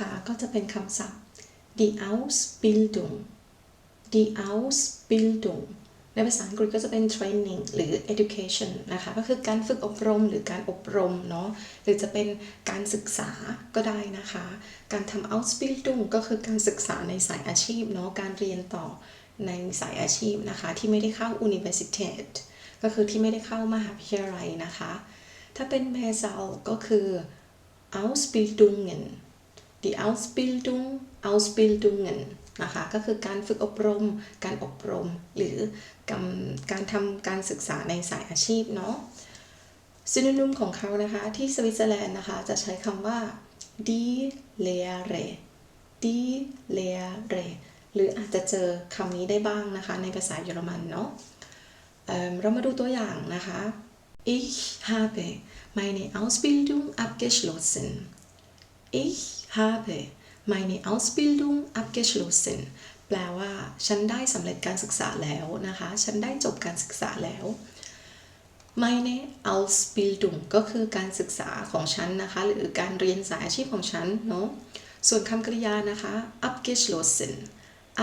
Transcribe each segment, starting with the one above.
นะคะก็จะเป็นคำศัพท์ die Ausbildung die Ausbildung ในภาษาอังกฤษก็จะเป็น training หรือ education นะคะ ก็คือการฝึกอบรมหรือการอบรมเนาะ หรือจะเป็นการศึกษาก็ได้นะคะ การทำ Ausbildung ก็คือการศึกษาในสายอาชีพเนาะ การเรียนต่อในสายอาชีพนะคะ ที่ไม่ได้เข้า Universität ก็คือที่ไม่ได้เข้ามหาวิทยาลัยนะคะ ถ้าเป็น m e s a l ก็คือ Ausbildungen die Ausbildung Ausbildungen นะคะก็คือการฝึกอบรม การอบรม หรือการการทำการศึกษาในสายอาชีพเนาะซินนิมของเขานะคะ ที่สวิตเซอร์แลนด์นะคะ จะใช้คำว่า die Lehre die Lehre หรืออาจจะเจอคำนี้ได้บ้างนะคะ ในภาษาเยอรมันเนาะเเรามาดูตัวอย่างนะคะ Ich habe meine Ausbildung abgeschlossen Ich habe meine Ausbildung abgeschlossen แปลว่าฉันได้สำเร็จการศึกษาแล้วนะคะ ฉันได้จบการศึกษาแล้ว meine Ausbildung ก็คือการศึกษาของฉันนะคะ หรือการเรียนสายอาชีพของฉันเนาะ ส่วนคำกริยานะคะ abgeschlossen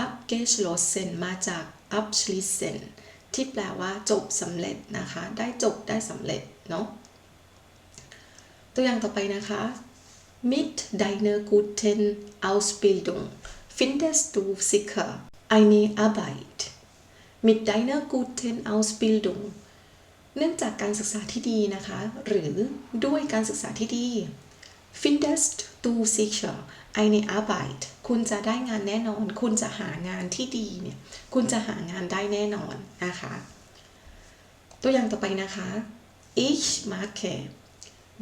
abgeschlossen มาจาก abschließen ที่แปลว่าจบสำเร็จนะคะ ได้จบได้สำเร็จเนาะ ตัวอย่างต่อไปนะคะ Mit deiner guten Ausbildung findest du sicher eine Arbeit. Mit deiner guten Ausbildung เนื่องจากการศึกษาที่ดีนะคะ หรือด้วยการศึกษาที่ดี findest du sicher eine Arbeit คุณจะได้งานแน่นอน คุณจะหางานที่ดีเนี่ย คุณจะหางานได้แน่นอนนะคะ ตัวอย่างต่อไปนะคะ ich mache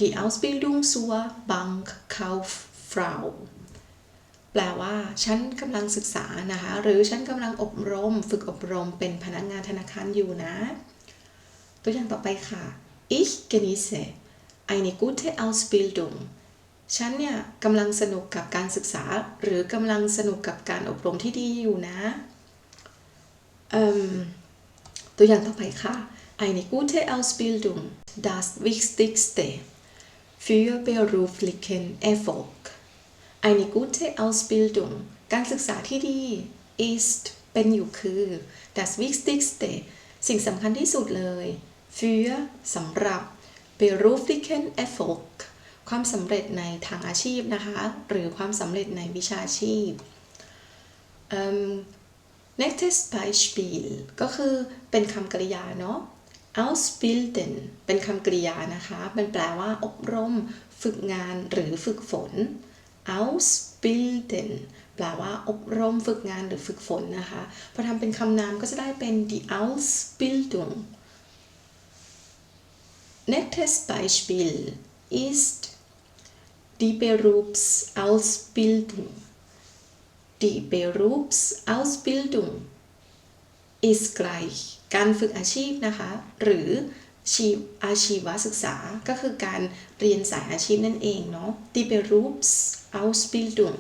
die Ausbildung zur Bankkauffrau แปลว่า ฉันกำลังศึกษานะคะ หรือฉันกำลังอบรม ฝึกอบรมเป็นพนักงานธนาคารอยู่นะ ตัวอย่างต่อไปค่ะ ich genieße eine gute Ausbildung ฉันเนี่ยกำลังสนุกกับการศึกษา หรือกำลังสนุกกับการอบรมที่ดีอยู่นะ ตัวอย่างต่อไปค่ะ eine gute Ausbildung das Wichtigste für beruflichen Erfolg eine gute Ausbildung การศึกษาที่ดี ist เป็นอยู่คือ das Wichtigste สิ่งสำคัญที่สุดเลย für สำหรับ beruflichen Erfolg ความสำเร็จในทางอาชีพนะคะ หรือความสำเร็จในวิชาชีพ Next Beispiel ก็คือเป็นคำกริยาเนาะ ausbilden เป็นคำกริยานะคะมันแปลว่าอบรม ฝึกงานหรือฝึกฝน ausbilden แปลว่าอบรมฝึกงานหรือฝึกฝนนะคะ พอทำเป็นคำนามก็จะได้เป็น die Ausbildung Nextes Beispiel ist die Berufsausbildung die Berufsausbildung ist gleich การฝึกอาชีพนะคะ หรือชีอาชีวศึกษาก็คือการเรียนสายอาชีพนั่นเองเนาะ die Berufsausbildung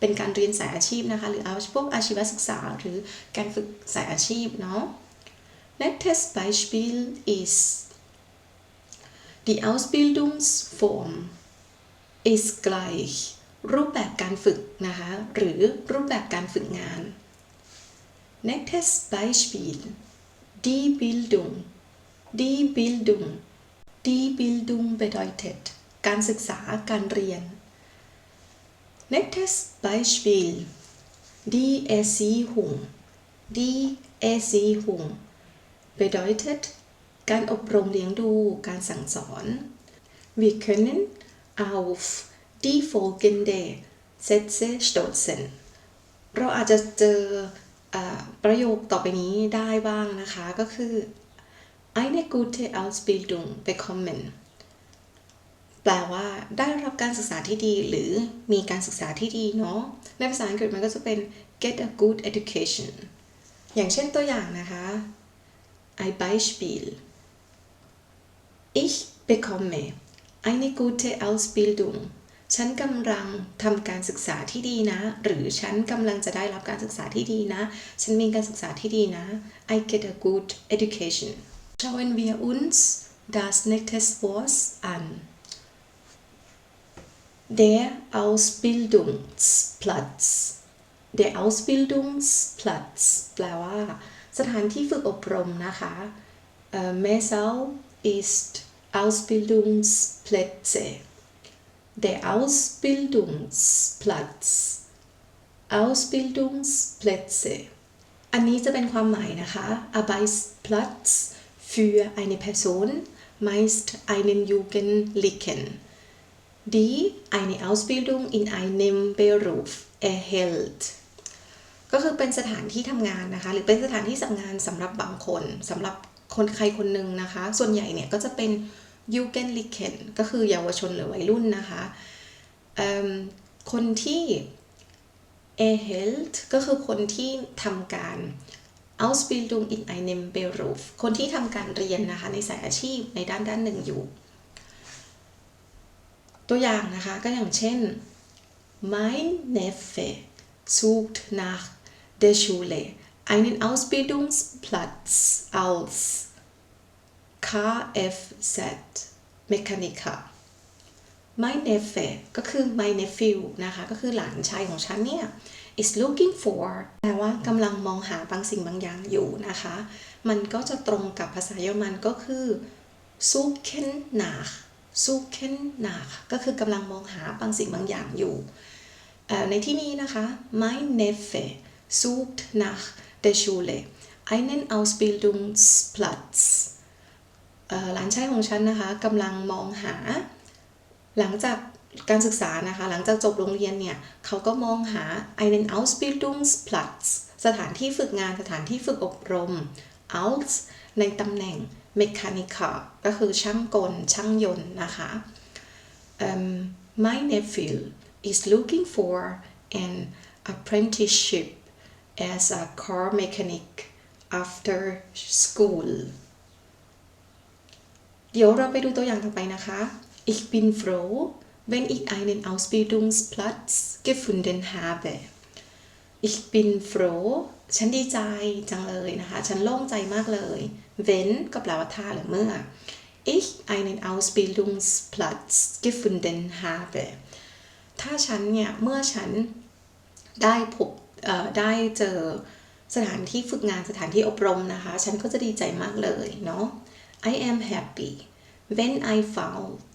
เป็นการเรียนสายอาชีพนะคะ หรือเอาพวกอาชีวศึกษา หรือการฝึกสายอาชีพเนาะ Next Beispiel ist die Ausbildungsform ist gleich รูปแบบการฝึกนะคะ หรือรูปแบบการฝึกงาน Next Beispiel die Bildung die Bildung die Bildung bedeutet การศึกษาการเรียน Nextes Beispiel die Erziehung die Erziehung bedeutet การอบรมเลี้ยงดูการสั่งสอน Wir können auf die folgende Sätze stoßen เราอาจจะเจอ ประโยคต่อไปนี้ได้บ้างนะคะ ก็คือ eine gute Ausbildung bekommen แปลว่าได้รับการศึกษาที่ดีหรือมีการศึกษาที่ดีเนาะในภาษาอังกฤษมันก็จะเป็น get a good education อย่างเช่นตัวอย่างนะคะ ein Beispiel ich bekomme eine gute Ausbildung ฉันกำลังทำการศึกษาที่ดีนะ หรือฉันกำลังจะได้รับการศึกษาที่ดีนะ ฉันมีการศึกษาที่ดีนะ I get a good education Schauen wir uns das nächste Wort an der Ausbildungsplatz der Ausbildungsplatz แปลว่า สถานที่ฝึกอบรมนะคะเอ่อ Mesau ist Ausbildungsplätze der Ausbildungsplatz Ausbildungsplätze อันนี้จะเป็นความหมายนะคะ Arbeitsplatz für eine Person meist einen Jugendlichen die eine Ausbildung in einem Beruf erhält ก็คือเป็นสถานที่ทำงานนะคะ หรือเป็นสถานที่ทำงานสำหรับบางคนสำหรับคนใครคนหนึ่งนะคะ ส่วนใหญ่เนี่ยก็จะเป็น Jugendlichen ก็คือเยาวชนหรือวัยรุ่นนะคะคนที่ erhält ก็คือคนที่ทำการ Ausbildung in einem Beruf คนที่ทำการเรียนนะคะในสายอาชีพในด้านด้านหนึ่งอยู่ ตัวอย่างนะคะก็อย่างเช่น Mein Neffe sucht nach der Schule einen Ausbildungsplatz als Kfz-Mechaniker My Neffe ก็คือ my nephew นะคะ ก็คือหลานชายของฉันเนี่ย is looking for แปลว่ากำลังมองหาบางสิ่งบางอย่างอยู่นะคะ มันก็จะตรงกับภาษาเยอรมันก็คือ suchen nach suchen nach ก็คือกำลังมองหาบางสิ่งบางอย่างอยู่ ในที่นี้นะคะ mein Neffe sucht nach der Schule einen Ausbildungsplatz หลานชายของฉันนะคะกำลังมองหา หลังจากการศึกษานะคะ หลังจากจบโรงเรียนเนี่ย เขาก็มองหา einen Ausbildungsplatz สถานที่ฝึกงานสถานที่ฝึกอบรม als ในตำแหน่ง Mechaniker ก็คือช่างกล ช่างยนต์นะคะเอิ่ม My nephew is looking for an apprenticeship as a car mechanic after school เดี๋ยวเราไปดูตัวอย่างต่อไปนะคะ Ich bin froh wenn ich einen Ausbildungsplatz gefunden habe Ich bin froh ฉันดีใจจังเลยนะคะ ฉันโล่งใจมากเลย wenn ก็แปลว่าถ้าหรือเมื่อ ich einen Ausbildungsplatz gefunden habe ถ้าฉันเนี่ย เมื่อฉันได้พบได้เจอสถานที่ฝึกงานสถานที่อบรมนะคะ ฉันก็จะดีใจมากเลยเนาะ I am happy when I found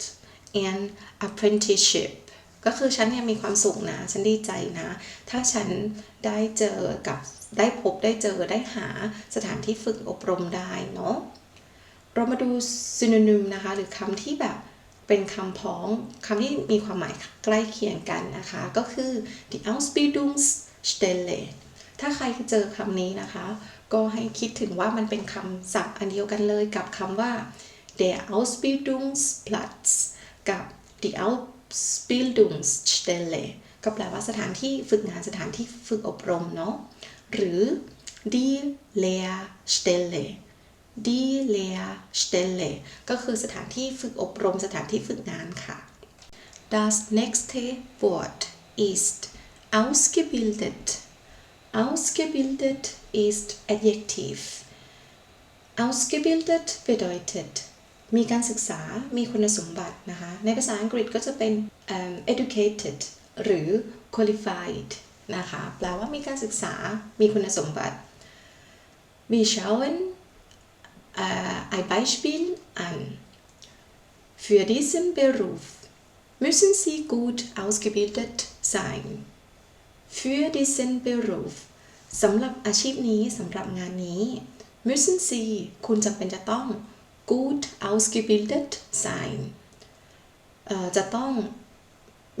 an apprenticeship ก็คือฉันเนี่ยมีความสุขนะ ฉันดีใจนะ ถ้าฉันได้เจอกับได้พบได้เจอได้หาสถานที่ฝึกอบรมได้เนาะเรามาดู synonym นะคะ หรือคำที่แบบเป็นคำพ้องคำที่มีความหมายใกล้เคียงกันนะคะ ก็คือ die Ausbildungsstelle ถ้าใครเจอคำนี้นะคะ ก็ให้คิดถึงว่ามันเป็นคำศัพท์อันเดียวกันเลยกับคำว่า der Ausbildungsplatz กับ die Ausbildungsstelle ก็แปลว่าสถานที่ฝึกงานสถานที่ฝึกอบรมเนาะหรือ die Lehrstelle die Lehrstelle ก็คือสถานที่ฝึกอบรมสถานที่ฝึกงานค่ะ Das nächste Wort ist ausgebildet ausgebildet ist Adjektiv ausgebildet bedeutet มีการศึกษา มีคุณสมบัตินะคะ ในภาษาอังกฤษก็จะเป็นเอิ่ม educated หรือ qualified นะคะ แปลว่ามีการศึกษา มีคุณสมบัติ Wir schauen äh, ein Beispiel an. Für diesen Beruf müssen Sie gut ausgebildet sein. Für diesen Beruf สำหรับอาชีพนี้สำหรับงานนี้ müssen Sie คุณจำเป็นจะต้อง gut ausgebildet sein จะต้อง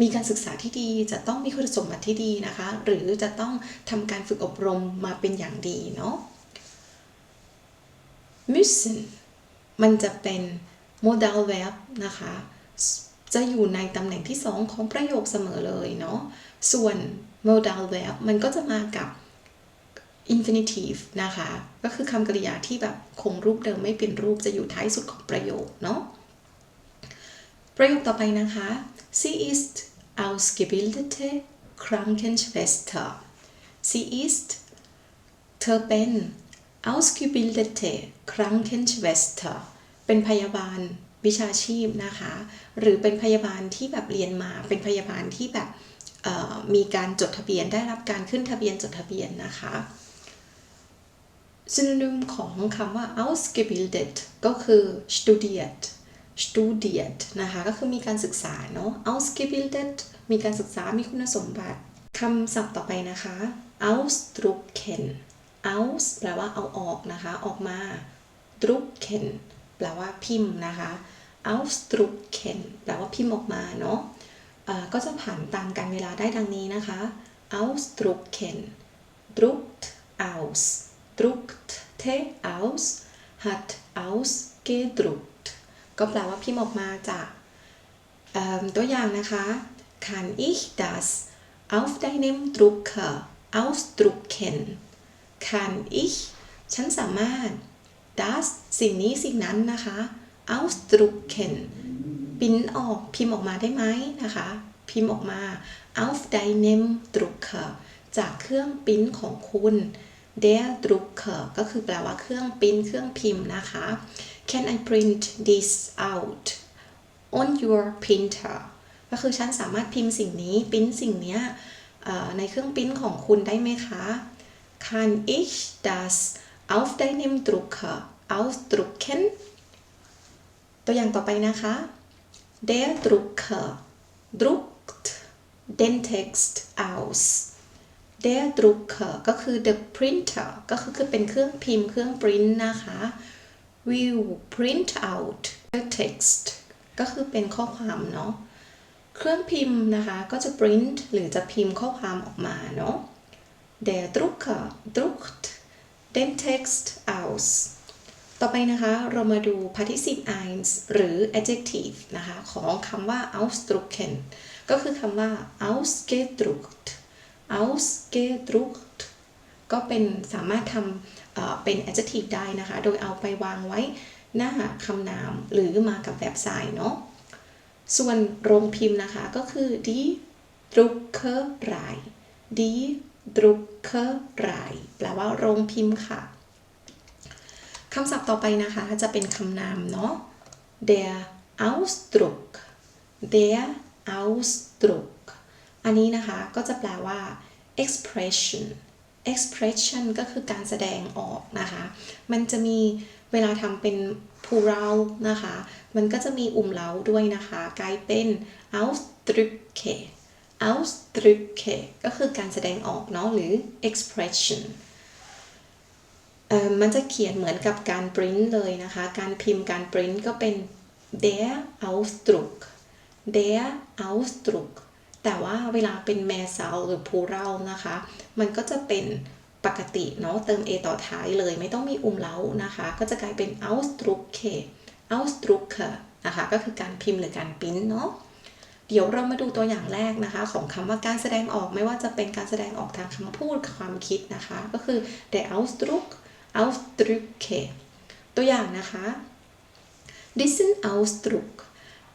มีการศึกษาที่ดี จะต้องมีคุณสมบัติที่ดีนะคะ หรือจะต้องทำการฝึกอบรมมาเป็นอย่างดีเนาะ müssen มันจะเป็น modal verb นะคะ จะอยู่ในตำแหน่งที่2ของประโยคเสมอเลยเนาะ ส่วน modal verb มันก็จะมากับ infinitive นะคะ ก็คือคำกริยาที่แบบคงรูปเดิมไม่เปลี่ยนรูปจะอยู่ท้ายสุดของประโยคเนาะ ประโยคต่อไปนะคะ sie ist ausgebildete Krankenschwester sie ist เธอเป็น ausgebildete Krankenschwester เป็นพยาบาลวิชาชีพนะคะ หรือเป็นพยาบาลที่แบบเรียนมา เป็นพยาบาลที่แบบ มีการจดทะเบียนได้รับการขึ้นทะเบียนจดทะเบียนนะคะ synonym ของคำว่า ausgebildet ก็คือ studiert studiert นะคะ ก็คือมีการศึกษาเนาะ ausgebildet มีการศึกษา มีคุณสมบัติคำศัพท์ต่อไปนะคะ ausdrucken aus แปลว่าเอาออกนะคะ ออกมา drucken แปลว่าพิมพ์นะคะ ausdrucken แปลว่าพิมพ์ออกมาเนาะ ก็จะผ่านตามการเวลาได้ดังนี้นะคะ ausdrucken druckt aus druckte aus hat ausgedruckt ก็แปลว่าพิมพ์ออกมาจากตัวอย่างนะคะ kann ich das auf deinem Drucker ausdrucken kann ich ฉันสามารถ das สิ่งนี้สิ่งนั้นนะคะ ausdrucken ปริ้นออกพิมพ์ออกมาได้ไหมนะคะ พิมพ์ออกมา auf deinem Drucker จากเครื่องปริ้นของคุณ der Drucker ก็คือแปลว่าเครื่องปริ้นเครื่องพิมพ์นะคะ can I print this out on your printer ก็คือฉันสามารถพิมพ์สิ่งนี้ปริ้นสิ่งนี้ในเครื่องปริ้นของคุณได้ไหมคะ kann ich das auf deinem Drucker ausdrucken ตัวอย่างต่อไปนะคะ der Drucker druckt den Text aus der Drucker ก็คือ the printer ก็คือเป็นเครื่องพิมพ์เครื่องปริ้นนะคะ will print out the text ก็คือเป็นข้อความเนาะ เครื่องพิมพ์นะคะก็จะ print หรือจะพิมพ์ข้อความออกมาเนาะ der Drucker druckt den Text aus ต่อไปนะคะ เรามาดู participle eins หรือ adjective นะคะของคำว่า ausdrucken ก็คือคำว่า ausgedruckt ausgedruckt ก็เป็นสามารถทำเป็น adjective ได้นะคะ โดยเอาไปวางไว้หน้าคำนามหรือมากับแบบไซน์เนาะ ส่วนโรงพิมพ์นะคะก็คือ die Druckerei die Druckerei แปลว่าโรงพิมพ์ค่ะ คำศัพท์ต่อไปนะคะ จะเป็นคำนามเนาะ der Ausdruck der Ausdruck อันนี้นะคะก็จะแปลว่า expression expression ก็คือการแสดงออกนะคะ มันจะมีเวลาทำเป็น plural นะคะ มันก็จะมีอุ่มเล้าด้วยนะคะ กลายเป็น ausdrücke ausdrücke ก็คือการแสดงออกเนาะหรือ expression มันจะเขียนเหมือนกับการปริ้นเลยนะคะ การพิมพ์การปริ้นก็เป็น der Ausdruck der Ausdruck แต่ว่าเวลาเป็น mersal หรือ plural นะคะ มันก็จะเป็นปกติเนาะเติม a ต่อท้ายเลยไม่ต้องมีอุ่มเล้านะคะ ก็จะกลายเป็น Ausdrucke Ausdrucke นะคะก็คือการพิมพ์หรือการปริ้นเนาะเดี๋ยวเรามาดูตัวอย่างแรกนะคะ ของคำว่าการแสดงออกไม่ว่าจะเป็นการแสดงออกทางคำพูดความคิดนะคะ ก็คือ der Ausdruck Ausdrücke ตัวอย่างนะคะ Diesen Ausdruck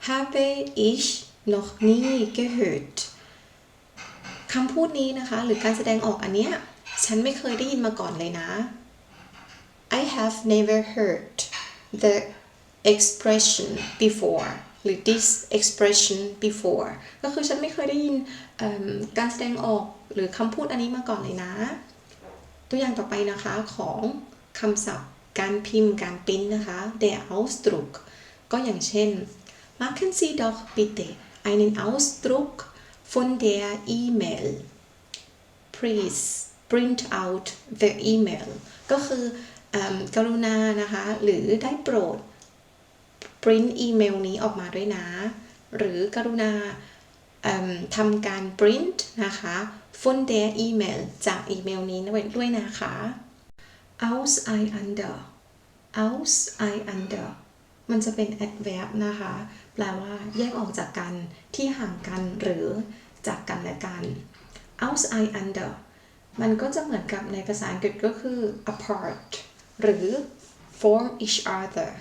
habe ich noch nie gehört คำพูดนี้นะคะ หรือการแสดงออกอันเนี้ยฉันไม่เคยได้ยินมาก่อนเลยนะ I have never heard the expression before หรือ this expression before ก็คือฉันไม่เคยได้ยินการแสดงออกหรือคำพูดอันนี้มาก่อนเลยนะ ตัวอย่างต่อไปนะคะของคำศัพท์การพิมพ์การปริ้นนะคะ der Ausdruck ก็อย่างเช่น machen Sie doch bitte einen Ausdruck von der E-Mail please print out the email ก็คืออกรุณานะคะ หรือได้โปรดปริ้นอีเมลนี้ออกมาด้วยนะ หรือกรุณา ทำการปริ้นนะคะ von der E-Mail จากอีเมลนี้ด้วยนะคะ aus i under aus i under มันจะเป็น adverb นะคะ แปลว่าแยกออกจากกันที่ห่างกันหรือจากกันและกัน aus i under มันก็จะเหมือนกับในภาษาอังกฤษก็คือ apart หรือ from each other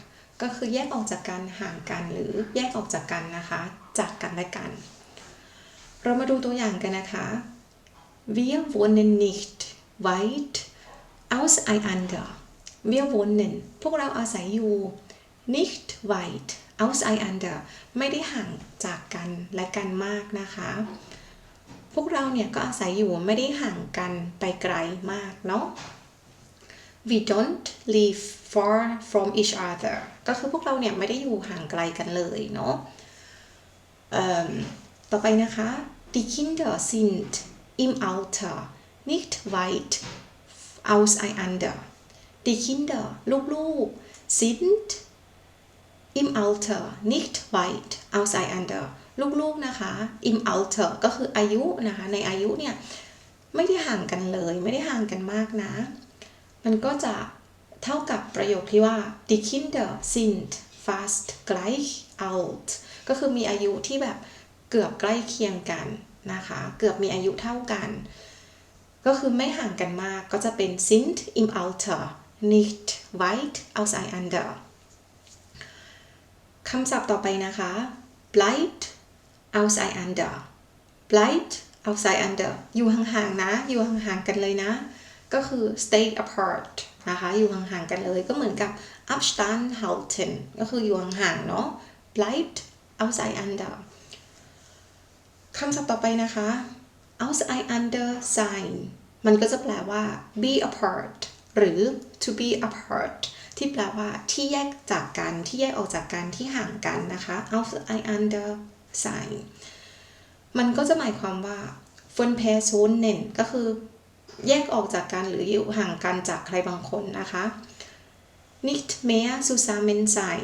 ก็คือแยกออกจากกันห่างกันหรือแยกออกจากกันนะคะ จากกันและกัน เรามาดูตัวอย่างกันนะคะ wir wohnen nicht weit auseinander wir wohnen พวกเราอาศัยอยู่ nicht weit auseinander ไม่ได้ห่างจากกันและกันมากนะคะ พวกเราเนี่ยก็อาศัยอยู่ไม่ได้ห่างกันไปไกลมากเนาะ we don't live far from each other ก็คือพวกเราเนี่ยไม่ได้อยู่ห่างไกลกันเลยเนาะต่อไปนะคะ die Kinder sind im Alter nicht weit auseinander die Kinder ลูกๆ sind im Alter nicht weit auseinander ลูกๆ นะคะ im Alter ก็คืออายุนะคะ ในอายุเนี่ย ไม่ได้ห่างกันเลย ไม่ได้ห่างกันมากนะ มันก็จะเท่ากับประโยคที่ว่า die Kinder sind fast gleich alt ก็คือมีอายุที่แบบ เกือบใกล้เคียงกันนะคะ เกือบมีอายุเท่ากัน ก็คือไม่ห่างกันมากก็จะเป็น sind im Alter nicht weit auseinander คำศัพท์ต่อไปนะคะ bleibt auseinander bleibt auseinander อยู่ห่างๆนะ อยู่ห่างๆกันเลยนะ ก็คือ stay apart นะคะ อยู่ห่างๆกันเลย ก็เหมือนกับ Abstand halten ก็คืออยู่ห่างๆเนาะ bleibt auseinander คำศัพท์ต่อไปนะคะ auseinander sein มันก็จะแปลว่า be apart หรือ to be apart ที่แปลว่าที่แยกจากกัน ที่แยกออกจากกัน ที่ห่างกันนะคะ auseinander sein มันก็จะหมายความว่า von Personen ก็คือแยกออกจากกันหรืออยู่ห่างกันจากใครบางคนนะคะ nicht mehr zusammen sein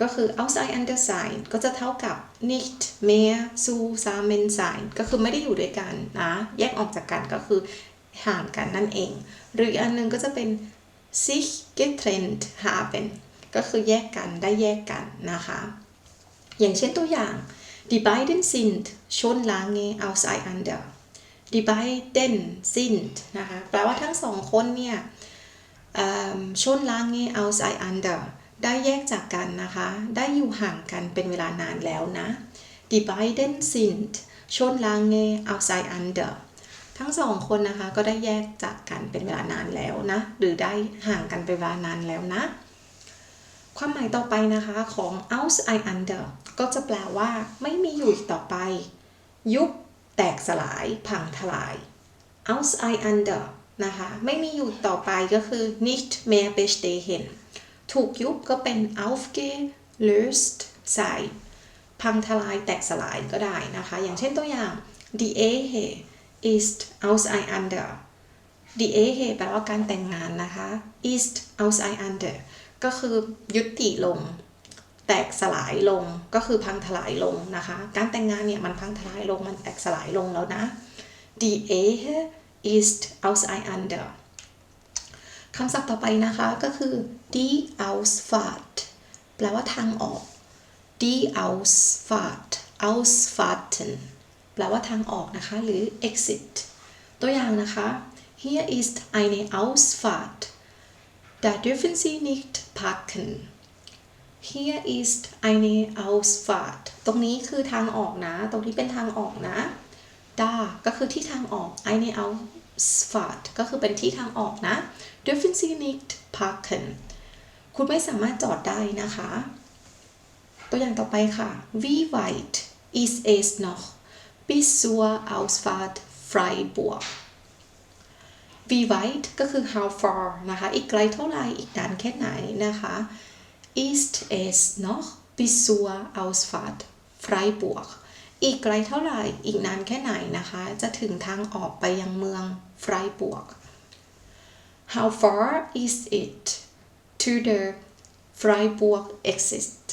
ก็คือ auseinander sein ก็จะเท่ากับ nicht mehr zusammen sein ก็คือไม่ได้อยู่ด้วยกันนะ แยกออกจากกันก็คือห่างกันนั่นเอง หรืออีกอันหนึงก็จะเป็น sich getrennt haben ก็คือแยกกันได้แยกกันนะคะ อย่างเช่นตัวอย่าง die beiden sind schon lange auseinander die beiden sind นะคะ แปลว่าทั้งสองคนเนี่ยเอิ่ม schon lange auseinander ได้แยกจากกันนะคะ ได้อยู่ห่างกันเป็นเวลานานแล้วนะ die beiden sind schon lange auseinander ทั้งสองคนนะคะก็ได้แยกจากกันเป็นเวลานานแล้วนะ หรือได้ห่างกันเป็นเวลานานแล้วนะ ความหมายต่อไปนะคะของ auseinander ก็จะแปลว่า ไม่มีอยู่อีกต่อไป ยุบแตกสลายพังทลาย auseinander นะคะ ไม่มีอยู่ต่อไปก็คือ nicht mehr bestehen ถูกยุบก็เป็น aufgelöst sein พังทลายแตกสลายก็ได้นะคะ อย่างเช่นตัวอย่าง die Ehe ist auseinander die Ehe แปลว่าการแต่งงานนะคะ ist auseinander ก็คือยุติลง แตกสลายลงก็คือพังทลายลงนะคะ การแต่งงานเนี่ยมันพังทลายลงมันแตกสลายลงแล้วนะ die Ehe ist auseinander คำศัพท์ต่อไปนะคะก็คือ die Ausfahrt แปลว่าทางออก die Ausfahrt ausfahrten แปลว่าทางออกนะคะ หรือ exit ตัวอย่างนะคะ hier ist eine Ausfahrt da dürfen Sie nicht parken here is eine Ausfahrt ตรงนี้คือทางออกนะ ตรงนี้เป็นทางออกนะ da ก็คือที่ทางออก eine Ausfahrt ก็คือเป็นที่ทางออกนะ dürfen Sie nicht parken คุณไม่สามารถจอดได้นะคะ ตัวอย่างต่อไปค่ะ wie weit ist es noch bis zur Ausfahrt Freiburg wie weit ก็คือ how far นะคะ อีกไกลเท่าไหร่ อีกนานแค่ไหนนะคะ ist es noch bis zur Ausfahrt Freiburg อีกไกลเท่าไหร่อีกนานแค่ไหนนะคะ จะถึงทางออกไปยังเมือง Freiburg How far is it to the Freiburg exit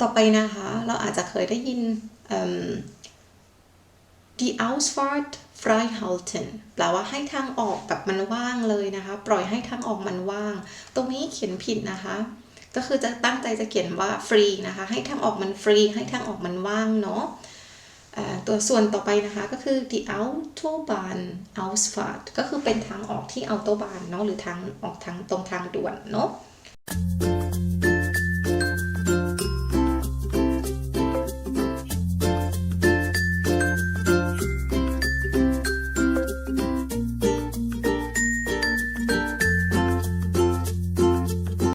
ต่อไปนะคะ เราอาจจะเคยได้ยิน die Ausfahrt freihalten แปลว่าให้ทางออกแบบมันว่างเลยนะคะ ปล่อยให้ทางออกมันว่าง ตรงนี้เขียนผิดนะคะ ก็คือจะตั้งใจจะเขียนว่าฟรีนะคะ ให้ทางออกมันฟรี ให้ทางออกมันว่างเนาะตัวส่วนต่อไปนะคะก็คือ the Autobahn Ausfahrt ก็คือเป็นทางออกที่ Autobahn เนาะหรือทางออกทางตรงทางด่วนเนาะ